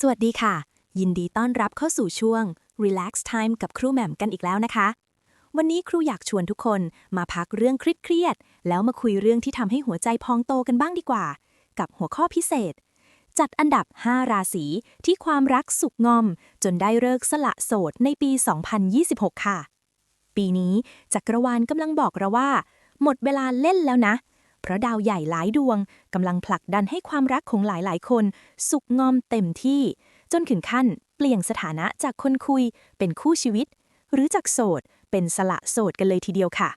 สวัสดีค่ะ ยินดีต้อนรับเข้าสู่ช่วง Relax Time กับครูแหม่มกันอีกแล้วนะคะ วันนี้ครูอยากชวนทุกคนมาพักเรื่องเครียดๆแล้วมาคุยเรื่องที่ทำให้หัวใจพองโตกันบ้างดีกว่า กับหัวข้อพิเศษ จัดอันดับ 5 ราศีที่ความรักสุกงอม จนได้เลิกสละโสดในปี 2026 ค่ะ ปีนี้จักรวาลกำลังบอกเราว่า หมดเวลาเล่นแล้วนะเพราะดาวใหญ่หลายดวงกำลังผลักดันให้ความรักของหลายๆ คน สุกงอมเต็มที่ จนถึงขั้นเปลี่ยนสถานะจากคนคุยเป็นคู่ชีวิต หรือจากโสด เป็นสละโสดกันเลยทีเดียวค่ะ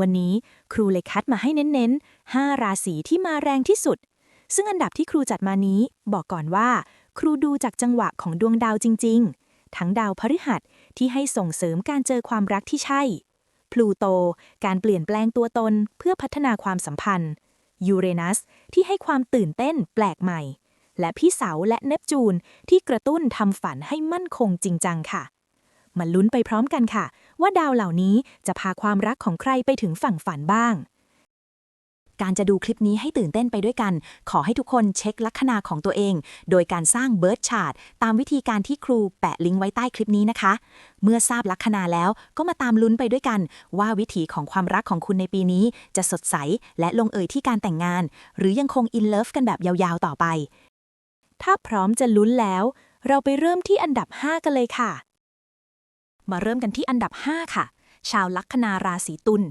วันนี้ครูเลยคัดมาให้เน้นๆ 5 ราศีที่มาแรงที่สุด ซึ่งอันดับที่ครูจัดมานี้บอกก่อนว่า ครูดูจากจังหวะของดวงดาวจริง ๆ ทั้งดาวพฤหัสที่ให้ส่งเสริมการเจอความรักที่ใช่ พลูโต การเปลี่ยนแปลงตัวตนเพื่อพัฒนาความสัมพันธ์ ยูเรนัส ที่ให้ความตื่นเต้นแปลกใหม่ และพี่เสาและเนปจูน ที่กระตุ้นทำฝันให้มั่นคงจริงจังค่ะ มาลุ้นไปพร้อมกันค่ะ ว่าดาวเหล่านี้จะพาความรักของใครไปถึงฝั่งฝันบ้าง การจะดูคลิปนี้ให้ตื่นเต้นไปด้วยกัน ขอให้ทุกคนเช็คลัคนาของตัวเอง โดยการสร้างเบิร์ดชาร์ตตามวิธีการที่ครูแปะลิงก์ไว้ใต้คลิปนี้นะคะ เมื่อทราบลัคนาแล้วก็มาตามลุ้นไปด้วยกัน ว่าวิถีของความรักของคุณในปีนี้ จะสดใสและลงเอยที่การแต่งงาน หรือยังคงอินเลิฟกันแบบยาวๆต่อไป ถ้าพร้อมจะลุ้นแล้ว เราไปเริ่มที่อันดับ 5 กันเลยค่ะ มาเริ่มกันที่อันดับ 5 ค่ะ ชาวลัคนาราศีตุล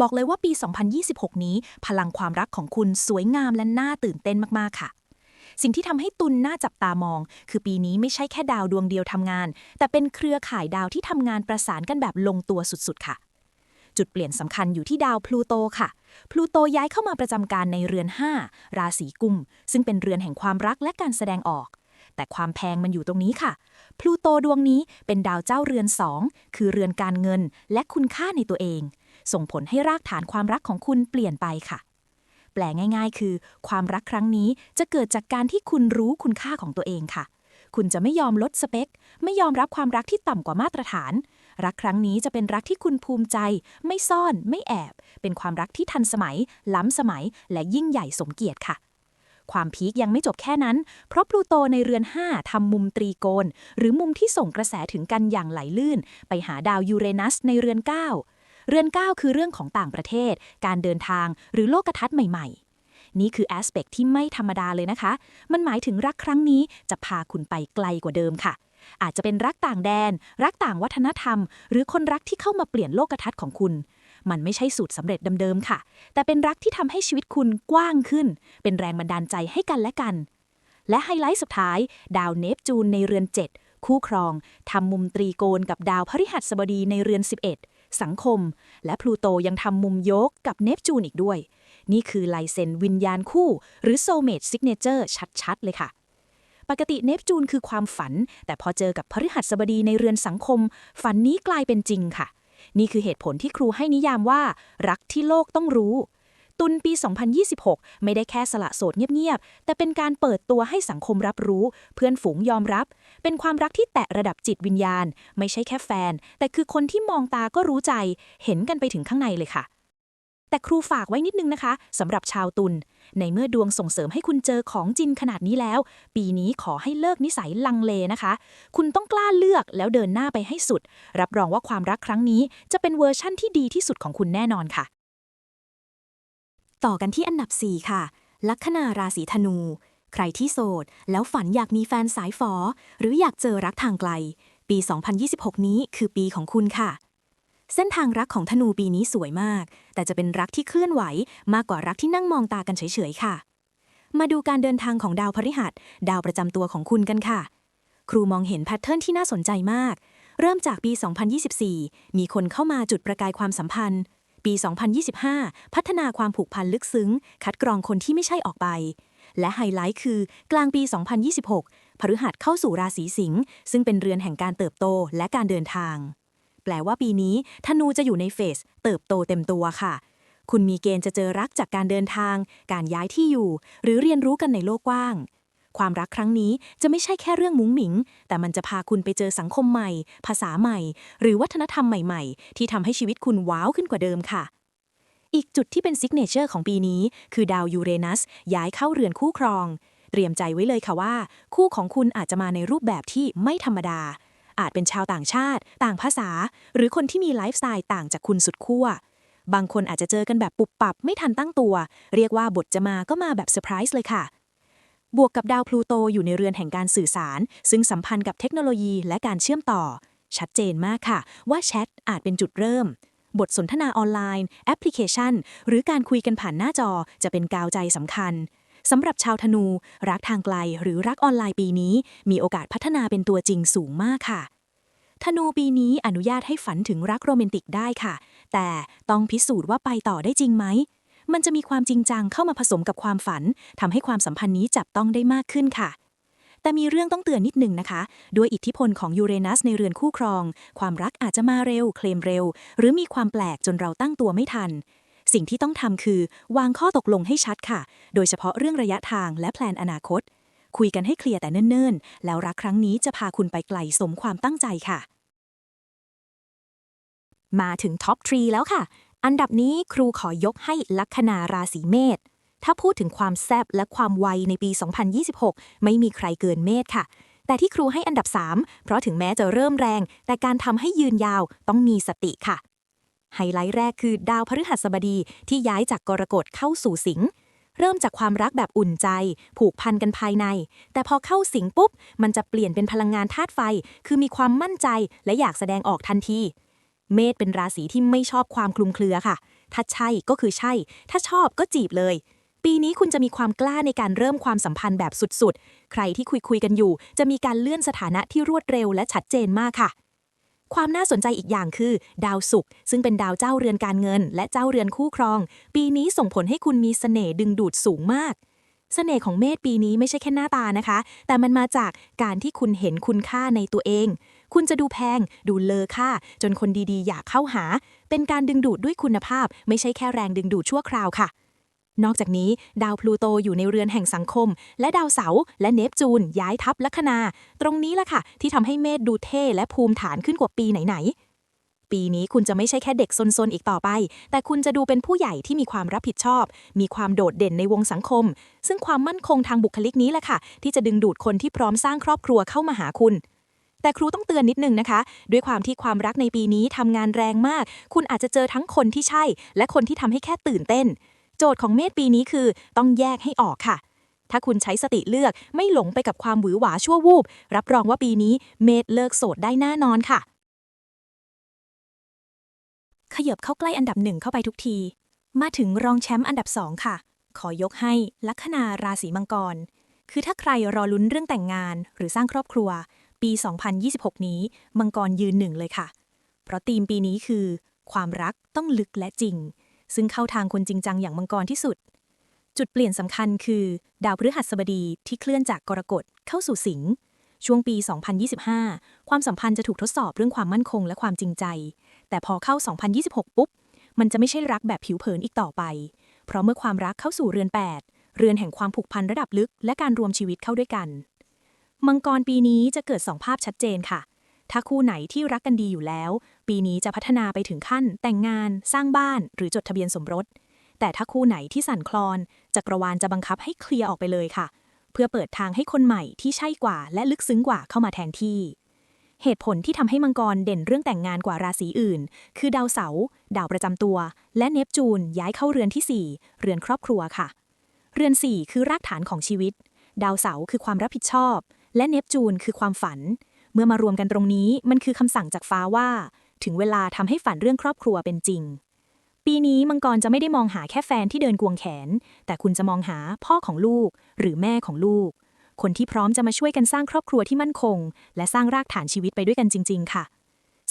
บอกเลยว่าปี 2026 นี้ พลังความรักของคุณสวยงามและน่าตื่นเต้นมากๆค่ะ สิ่งที่ทำให้ตุลน่าจับตามอง คือปีนี้ไม่ใช่แค่ดาวดวงเดียวทำงาน แต่เป็นเครือข่ายดาวที่ทำงานประสานกันแบบลงตัวสุดๆค่ะ จุดเปลี่ยนสำคัญอยู่ที่ดาวพลูโตค่ะพลูโตย้ายเข้ามาประจำการในเรือน 5 ราศีกุม ซึ่งเป็นเรือนแห่งความรักและการแสดงออก แต่ความแพงมันอยู่ตรงนี้ค่ะพลูโตดวงนี้เป็นดาวเจ้าเรือน 2 คือเรือนการเงินและคุณค่าในตัวเอง ส่งผลให้รากฐานความรักของคุณเปลี่ยนไปค่ะ แปลง่ายๆ คือ ความรักครั้งนี้จะเกิดจากการที่คุณรู้คุณค่าของตัวเองค่ะ คุณจะไม่ยอมลดสเปค ไม่ยอมรับความรักที่ต่ำกว่ามาตรฐาน รักครั้งนี้จะเป็นรักที่คุณภูมิใจ ไม่ซ่อน ไม่แอบ เป็นความรักที่ทันสมัย ล้ำสมัย และยิ่งใหญ่สมเกียรติค่ะความพีคยังไม่จบแค่นั้น เพราะพลูโตในเรือน 5ทำมุมตรีโกณหรือมุมที่ส่งกระแสถึงกันอย่างไหลลื่น ไปหาดาวยูเรนัสในเรือน 9 เรือน 9 คือเรื่องของต่างประเทศ การเดินทาง หรือโลกทัศน์ใหม่ ๆ นี่คือแอสเปกที่ไม่ธรรมดาเลยนะคะ มันหมายถึงรักครั้งนี้จะพาคุณไปไกลกว่าเดิมค่ะ อาจจะเป็นรักต่างแดน รักต่างวัฒนธรรม หรือคนรักที่เข้ามาเปลี่ยนโลกทัศน์ของคุณมันไม่ใช่สูตรสำเร็จเดิมๆ ค่ะ แต่เป็นรักที่ทำให้ชีวิตคุณกว้างขึ้น เป็นแรงบันดาลใจให้กันและกัน และไฮไลท์สุดท้าย ดาวเนปจูนในเรือน 7 คู่ครองทำมุมตรีโกณกับดาวพฤหัสบดีในเรือน 11 สังคม และพลูโตยังทำมุมโยกกับเนปจูนอีกด้วย นี่คือลายเซ็นวิญญาณคู่ หรือ Soulmate Signature ชัดๆ เลยค่ะ ปกติเนปจูนคือความฝัน แต่พอเจอกับพฤหัสบดีในเรือนสังคม ฝันนี้กลายเป็นจริงค่ะ นี่คือเหตุผลที่ครูให้นิยามว่า รักที่โลกต้องรู้ ตุลปี 2026 ไม่ได้แค่สละโสดเงียบๆ แต่เป็นการเปิดตัวให้สังคมรับรู้ เพื่อนฝูงยอมรับ เป็นความรักที่แตะระดับจิตวิญญาณ ไม่ใช่แค่แฟน แต่คือคนที่มองตาก็รู้ใจ เห็นกันไปถึงข้างในเลยค่ะ แต่ครูฝากไว้นิดนึงนะคะสำหรับชาวตุลในเมื่อดวงส่งเสริมให้คุณเจอของจริงขนาดนี้แล้ว ปีนี้ขอให้เลิกนิสัยลังเลนะคะ คุณต้องกล้าเลือกแล้วเดินหน้าไปให้สุด รับรองว่าความรักครั้งนี้จะเป็นเวอร์ชั่นที่ดีที่สุดของคุณแน่นอนค่ะ ต่อกันที่อันดับ 4 ค่ะ ลัคนาราศีธนู ใครที่โสด แล้วฝันอยากมีแฟนสายฝอ หรืออยากเจอรักทางไกล ปี 2026 นี้คือปีของคุณค่ะ เส้นทางรักของธนูปีนี้สวยมาก แต่จะเป็นรักที่เคลื่อนไหวมากกว่ารักที่นั่งมองตากันเฉยๆค่ะ มาดูการเดินทางของดาวพฤหัส ดาวประจำตัวของคุณกันค่ะ ครูมองเห็นแพทเทิร์นที่น่าสนใจมาก เริ่มจากปี 2024 มีคนเข้ามาจุดประกายความสัมพันธ์ ปี 2025 พัฒนาความผูกพันลึกซึ้ง คัดกรองคนที่ไม่ใช่ออกไป และไฮไลท์คือกลางปี 2026 พฤหัสเข้าสู่ราศีสิงห์ซึ่งเป็นเรือนแห่งการเติบโตและการเดินทาง แปลว่าปีนี้ธนูจะอยู่ในเฟสเติบโตเต็มตัวค่ะ คุณมีเกณฑ์จะเจอรักจากการเดินทาง การย้ายที่อยู่ หรือเรียนรู้กันในโลกกว้าง ความรักครั้งนี้จะไม่ใช่แค่เรื่องมุ้งหมิง แต่มันจะพาคุณไปเจอสังคมใหม่ ภาษาใหม่ หรือวัฒนธรรมใหม่ๆ ที่ทำให้ชีวิตคุณว้าวขึ้นกว่าเดิมค่ะ อีกจุดที่เป็นซิกเนเจอร์ของปีนี้ คือดาวยูเรนัส ย้ายเข้าเรือนคู่ครอง เตรียมใจไว้เลยค่ะว่า คู่ของคุณอาจจะมาในรูปแบบที่ไม่ธรรมดา อาจเป็นชาวต่างชาติ ต่างภาษา หรือคนที่มีไลฟ์สไตล์ต่างจากคุณสุดขั้วบางคนอาจจะเจอกันแบบปุบปับไม่ทันตั้งตัว เรียกว่าบทจะมาก็มาแบบเซอร์ไพรส์เลยค่ะ บวกกับดาวพลูโตอยู่ในเรือนแห่งการสื่อสาร ซึ่งสัมพันธ์กับเทคโนโลยีและการเชื่อมต่อ ชัดเจนมากค่ะ ว่าแชทอาจเป็นจุดเริ่ม บทสนทนาออนไลน์ แอปพลิเคชัน หรือการคุยกันผ่านหน้าจอจะเป็นกาวใจสำคัญสำหรับชาวธนู รักทางไกลหรือรักออนไลน์ปีนี้ มีโอกาสพัฒนาเป็นตัวจริงสูงมากค่ะ ธนูปีนี้อนุญาตให้ฝันถึงรักโรแมนติกได้ค่ะ แต่ต้องพิสูจน์ว่าไปต่อได้จริงไหม มันจะมีความจริงจังเข้ามาผสมกับความฝันทำให้ความสัมพันธ์นี้จับต้องได้มากขึ้นค่ะ แต่มีเรื่องต้องเตือนนิดหนึ่งนะคะ ด้วยอิทธิพลของยูเรนัสในเรือนคู่ครอง ความรักอาจจะมาเร็ว เคลมเร็ว หรือมีความแปลกจนเราตั้งตัวไม่ทัน สิ่งที่ต้องทำคือ วางข้อตกลงให้ชัดค่ะ โดยเฉพาะเรื่องระยะทางและแพลนอนาคต คุยกันให้เคลียร์แต่เนิ่นๆ แล้วรักครั้งนี้จะพาคุณไปไกลสมความตั้งใจค่ะมาถึงท็อปทรีแล้วค่ะ อันดับนี้ครูขอยกให้ลัคนาราศีเมษ ถ้าพูดถึงความแซบและความไวในปี 2026 ไม่มีใครเกินเมษค่ะ แต่ที่ครูให้อันดับ 3 เพราะถึงแม้จะเริ่มแรง แต่การทำให้ยืนยาวต้องมีสติค่ะ ไฮไลท์แรกคือดาวพฤหัสบดีที่ย้ายจากกรกฎเข้าสู่สิงห์เริ่มจากความรักแบบอุ่นใจ ผูกพันกันภายใน แต่พอเข้าสิงปุ๊บ มันจะเปลี่ยนเป็นพลังงานธาตุไฟ คือมีความมั่นใจและอยากแสดงออกทันที เมษเป็นราศีที่ไม่ชอบความคลุมเครือค่ะ ถ้าใช่ก็คือใช่ ถ้าชอบก็จีบเลย ปีนี้คุณจะมีความกล้าในการเริ่มความสัมพันธ์แบบสุดๆ ใครที่คุยคุยๆกันอยู่ จะมีการเลื่อนสถานะที่รวดเร็วและชัดเจนมากค่ะ ความน่าสนใจอีกอย่างคือ ดาวศุกร์ซึ่งเป็นดาวเจ้าเรือนการเงิน และเจ้าเรือนคู่ครอง ปีนี้ส่งผลให้คุณมีเสน่ห์ดึงดูดสูงมากเสน่ห์ของเมษปีนี้ไม่ใช่แค่หน้าตานะคะ แต่มันมาจากการที่คุณเห็นคุณค่าในตัวเอง คุณจะดูแพง ดูเลอค่า จนคนดีๆ อยากเข้าหา เป็นการดึงดูดด้วยคุณภาพ ไม่ใช่แค่แรงดึงดูดชั่วคราวค่ะ นอกจากนี้ดาวพลูโตอยู่ในเรือนแห่งสังคม และดาวเสาร์และเนปจูน ย้ายทับลัคนา ตรงนี้แหละค่ะ ที่ทำให้เมษดูเท่และภูมิฐานขึ้นกว่าปีไหนๆปีนี้คุณจะไม่ใช่แค่เด็กซนๆอีกต่อไป แต่คุณจะดูเป็นผู้ใหญ่ที่มีความรับผิดชอบ มีความโดดเด่นในวงสังคม ซึ่งความมั่นคงทางบุคลิกนี้แหละค่ะ ที่จะดึงดูดคนที่พร้อมสร้างครอบครัวเข้ามาหาคุณ แต่ครูต้องเตือนนิดนึงนะคะ ด้วยความที่ความรักในปีนี้ทำงานแรงมาก คุณอาจจะเจอทั้งคนที่ใช่ และคนที่ทำให้แค่ตื่นเต้น โจทย์ของเมษปีนี้คือต้องแยกให้ออกค่ะ ถ้าคุณใช้สติเลือกไม่หลงไปกับความหวือหวาชั่ววูบ รับรองว่าปีนี้เมษเลิกโสดได้แน่นอนค่ะ ขยับเข้าใกล้อันดับหนึ่งเข้าไปทุกที มาถึงรองแชมป์อันดับสองค่ะ ขอยกให้ลัคนาราศีมังกร คือถ้าใครรอลุ้นเรื่องแต่งงาน หรือสร้างครอบครัว ปี 2026 นี้ มังกรยืนหนึ่งเลยค่ะ เพราะธีมปีนี้คือ ความรักต้องลึกและจริง ซึ่งเข้าทางคนจริงจังอย่างมังกรที่สุด จุดเปลี่ยนสำคัญคือ ดาวพฤหัสบดีที่เคลื่อนจากกรกฎเข้าสู่สิงห์ช่วงปี 2025 ความสัมพันธ์จะถูกทดสอบเรื่องความมั่นคงและความจริงใจ แต่พอเข้า 2026 ปุ๊บ มันจะไม่ใช่รักแบบผิวเผินอีกต่อไป เพราะเมื่อความรักเข้าสู่เรือน 8 เรือนแห่งความผูกพันระดับลึกและการรวมชีวิตเข้าด้วยกัน มังกรปีนี้จะเกิดสองภาพชัดเจนค่ะ ถ้าคู่ไหนที่รักกันดีอยู่แล้ว ปีนี้จะพัฒนาไปถึงขั้น แต่งงาน สร้างบ้าน หรือจดทะเบียนสมรส แต่ถ้าคู่ไหนที่สั่นคลอน จักรวาลจะบังคับให้เคลียร์ออกไปเลยค่ะ เพื่อเปิดทางให้คนใหม่ที่ใช่กว่าและลึกซึ้งกว่าเข้ามาแทนที่เหตุผลที่ทำให้มังกรเด่นเรื่องแต่งงานกว่าราศีอื่น คือดาวเสาร์ดาวประจำตัว และเนปจูนย้ายเข้าเรือนที่ 4 เรือนครอบครัวค่ะ เรือน 4 คือรากฐานของชีวิต ดาวเสาร์คือความรับผิดชอบ และเนปจูนคือความฝัน เมื่อมารวมกันตรงนี้มันคือคำสั่งจากฟ้าว่า ถึงเวลาทำให้ฝันเรื่องครอบครัวเป็นจริง ปีนี้มังกรจะไม่ได้มองหาแค่แฟนที่เดินกวงแขน แต่คุณจะมองหาพ่อของลูก หรือแม่ของลูก คนที่พร้อมจะมาช่วยกันสร้างครอบครัวที่มั่นคง และสร้างรากฐานชีวิตไปด้วยกันจริง ๆ ค่ะ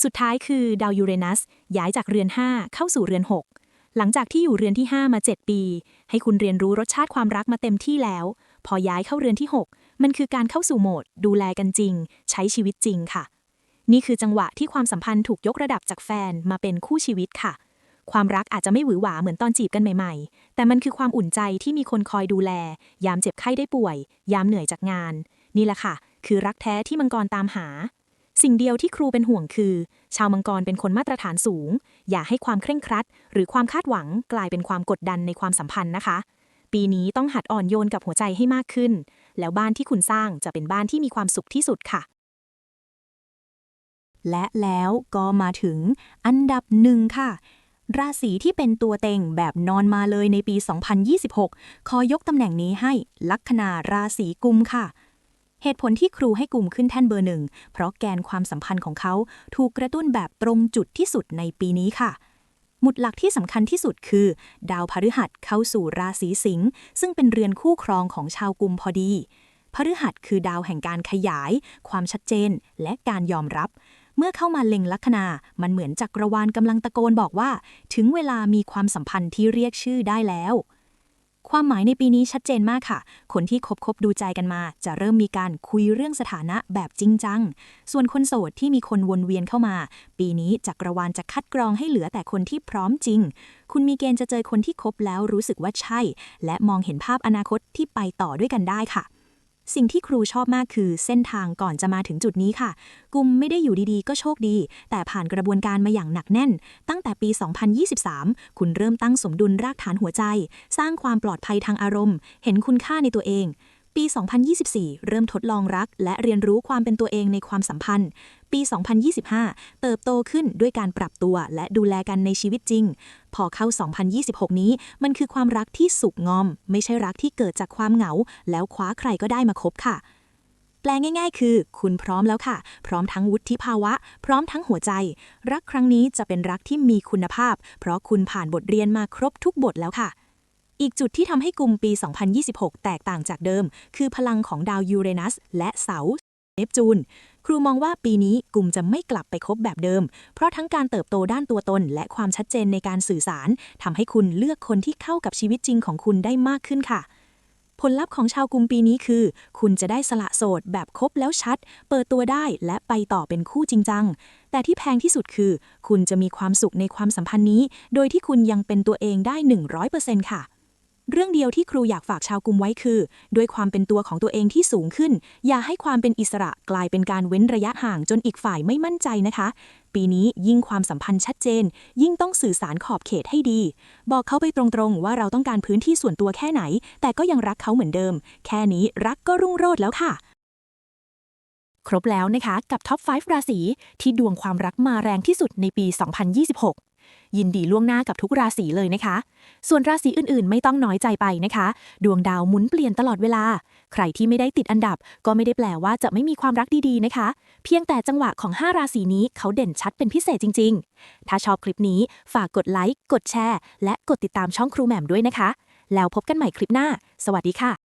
สุดท้ายคือดาวยูเรนัสย้ายจากเรือน 5 เข้าสู่เรือน 6หลังจากที่อยู่เรือนที่ 5 มา 7 ปี ให้คุณเรียนรู้รสชาติความรักมาเต็มที่แล้ว พอย้ายเข้าเรือนที่6 มันคือการเข้าสู่โหมด ดูแลกันจริง ใช้ชีวิตจริงค่ะ นี่คือจังหวะที่ความสัมพันธ์ถูกยกระดับจากแฟนมาเป็นคู่ชีวิตค่ะ ความรักอาจจะไม่หวือหวาเหมือนตอนจีบกันใหม่ๆ แต่มันคือความอุ่นใจที่มีคนคอยดูแล ยามเจ็บไข้ได้ป่วย ยามเหนื่อยจากงาน นี่แหละค่ะ คือรักแท้ที่มังกรตามหา สิ่งเดียวที่ครูเป็นห่วงคือ ชาวมังกรเป็นคนมาตรฐานสูง อย่าให้ความเคร่งครัด หรือความคาดหวังกลายเป็นความกดดันในความสัมพันธ์นะคะ ปีนี้ต้องหัดอ่อนโยนกับหัวใจให้มากขึ้น แล้วบ้านที่คุณสร้างจะเป็นบ้านที่มีความสุขที่สุดค่ะ และแล้วก็มาถึงอันดับหนึ่งค่ะ ราศีที่เป็นตัวเต็งแบบนอนมาเลยในปี 2026 ขอยกตำแหน่งนี้ให้ลัคนาราศีกุมค่ะเหตุผลที่ครูให้กลุ่มขึ้นแท่นเบอร์หนึ่ง เพราะแกนความสัมพันธ์ของเขาถูกกระตุ้นแบบตรงจุดที่สุดในปีนี้ค่ะ หมุดหลักที่สำคัญที่สุดคือ ดาวพฤหัสเข้าสู่ราศีสิงห์ซึ่งเป็นเรือนคู่ครองของชาวกุมพอดี พฤหัสคือดาวแห่งการขยาย ความชัดเจน และการยอมรับ เมื่อเข้ามาเล็งลัคนา มันเหมือนจักรวาลกำลังตะโกนบอกว่า ถึงเวลามีความสัมพันธ์ที่เรียกชื่อได้แล้ว ความหมายในปีนี้ชัดเจนมากค่ะ คนที่คบคบดูใจกันมา จะเริ่มมีการคุยเรื่องสถานะแบบจริงจัง ส่วนคนโสดที่มีคนวนเวียนเข้ามา ปีนี้จักรวาลจะคัดกรองให้เหลือแต่คนที่พร้อมจริง คุณมีเกณฑ์จะเจอคนที่คบแล้วรู้สึกว่าใช่ และมองเห็นภาพอนาคตที่ไปต่อด้วยกันได้ค่ะ สิ่งที่ครูชอบมากคือเส้นทางก่อนจะมาถึงจุดนี้ค่ะ กุมไม่ได้อยู่ดีๆ ก็โชคดี แต่ผ่านกระบวนการมาอย่างหนักแน่น ตั้งแต่ปี 2023 คุณเริ่มตั้งสมดุลรากฐานหัวใจ สร้างความปลอดภัยทางอารมณ์ เห็นคุณค่าในตัวเอง ปี 2024 เริ่มทดลองรัก และเรียนรู้ความเป็นตัวเองในความสัมพันธ์ ปี 2025 เติบโตขึ้นด้วยการปรับตัวและดูแลกันในชีวิตจริง พอเข้า 2026 นี้ มันคือความรักที่สุกงอม ไม่ใช่รักที่เกิดจากความเหงา แล้วคว้าใครก็ได้มาคบค่ะแปลง่ายๆ คือ คุณพร้อมแล้วค่ะ พร้อมทั้งวุฒิภาวะ พร้อมทั้งหัวใจ รักครั้งนี้จะเป็นรักที่มีคุณภาพ เพราะคุณผ่านบทเรียนมาครบทุกบทแล้วค่ะ อีกจุดที่ทำให้กลุ่มปี 2026 แตกต่างจากเดิม คือพลังของดาวยูเรนัสและเสาเนปจูน ครูมองว่าปีนี้กลุ่มจะไม่กลับไปคบแบบเดิม เพราะทั้งการเติบโตด้านตัวตน และความชัดเจนในการสื่อสารทำให้คุณเลือกคนที่เข้ากับชีวิตจริงของคุณได้มากขึ้นค่ะผลลัพธ์ของชาวกลุ่มปีนี้คือ คุณจะได้สละโสดแบบคบแล้วชัด เปิดตัวได้และไปต่อเป็นคู่จริงจัง แต่ที่แพงที่สุดคือ คุณจะมีความสุขในความสัมพันธ์นี้ โดยที่คุณยังเป็นตัวเองได้ 100%ค่ะ เรื่องเดียวที่ครูอยากฝากชาวกลุ่มไว้คือ ด้วยความเป็นตัวของตัวเองที่สูงขึ้น อย่าให้ความเป็นอิสระกลายเป็นการเว้นระยะห่างจนอีกฝ่ายไม่มั่นใจนะคะ ปีนี้ยิ่งความสัมพันธ์ชัดเจน ยิ่งต้องสื่อสารขอบเขตให้ดี บอกเขาไปตรงๆ ว่าเราต้องการพื้นที่ส่วนตัวแค่ไหน แต่ก็ยังรักเขาเหมือนเดิม แค่นี้รักก็รุ่งโรจน์แล้วค่ะครบแล้วนะคะ กับท็อป 5 ราศีที่ดวงความรักมาแรงที่สุดในปี 2026 ยินดีล่วงหน้ากับทุกราศีเลยนะคะ ส่วนราศีอื่นๆ ไม่ต้องน้อยใจไปนะคะ ดวงดาวหมุนเปลี่ยนตลอดเวลา ใครที่ไม่ได้ติดอันดับ ก็ไม่ได้แปลว่าจะไม่มีความรักดีๆนะคะ เพียงแต่จังหวะของ 5 ราศีนี้เขาเด่นชัดเป็นพิเศษจริง ๆ ถ้าชอบคลิปนี้ฝากกดไลค์กดแชร์ และกดติดตามช่องครูแหม่มด้วยนะคะ แล้วพบกันใหม่คลิปหน้า สวัสดีค่ะ